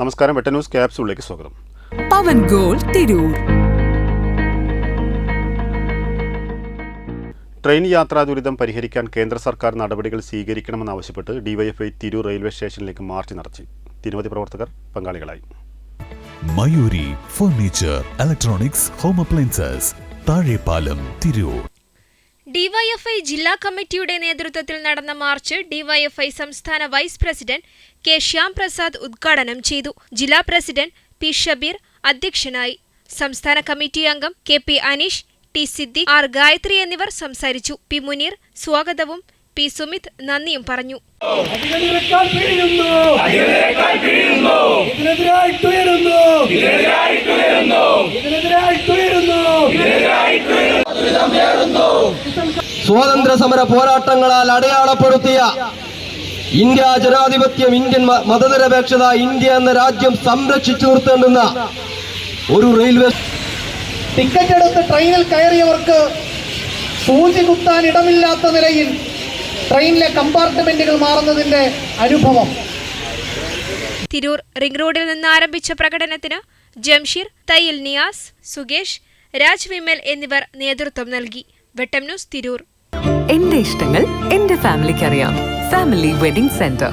നമസ്കാരം വെട്ട ന്യൂസ് ക്യാപ്സൂളിലേക്ക് സ്വാഗതം. പവൻ goal Tirur. Train യാത്രാ ദുരിതം പരിഹരിക്കാൻ കേന്ദ്ര സർക്കാർ നടപടികൾ സ്വീകരിക്കണമെന്നാവശ്യപ്പെട്ട് ഡിവൈഎഫ്ഐ തിരൂർ റെയിൽവേ സ്റ്റേഷനിലേക്ക് മാർച്ച് നടത്തി. നിരവധി പ്രവർത്തകർ പങ്കാളികളായി. Mayuri furniture electronics home appliances Thazhepalam Tirur. DYFI ജില്ലാ കമ്മിറ്റിയുടെ നേതൃത്വത്തിൽ നടന്ന മാർച്ച് ഡിവൈഎഫ്ഐ സംസ്ഥാന vice president K Shyam Prasad ഉദ്ഘാടനം ചെയ്തു. ജില്ലാ പ്രസിഡന്റ് പി ഷബീർ അധ്യക്ഷനായി. സംസ്ഥാന കമ്മിറ്റി അംഗം K P Aneesh T Siddique R Gayathri എന്നിവർ സംസാരിച്ചു. പി മുനീർ സ്വാഗതവും പി സുമിത് നന്ദിയും പറഞ്ഞു. സ്വാതന്ത്ര്യ സമര പോരാട്ടങ്ങളാൽ അടയാളപ്പെടുത്തിയ ഇന്ത്യ ജനാധിപത്യം ഇന്ത്യൻ മതനിരപേക്ഷത ഇന്ത്യ എന്ന രാജ്യം സംരക്ഷിച്ചു നിർത്തേണ്ടുന്ന ഒരു റെയിൽവേ ടിക്കറ്റ് എടുത്ത് ട്രെയിനിൽ കയറിയവർക്ക് സൂചി കുത്താൻ ഇടമില്ലാത്ത നിലയിൽ ട്രെയിനിലെ കമ്പാർട്ട്മെന്റുകൾ മാറുന്നതിന്റെ അനുഭവം. തിരൂർ റിംഗ് റോഡിൽ നിന്ന് ആരംഭിച്ച പ്രകടനത്തിന് ജംഷീർ തയ്യിൽ നിയാസ് സുകേഷ് രാജ് വിമൽ എന്നിവർ നേതൃത്വം നൽകി. വെട്ടം ന്യൂസ് തിരൂർ. എന്റെ ഇഷ്ടങ്ങൾ എന്റെ ഫാമിലിക്ക് അറിയാം ഫാമിലി വെഡിംഗ് സെന്റർ.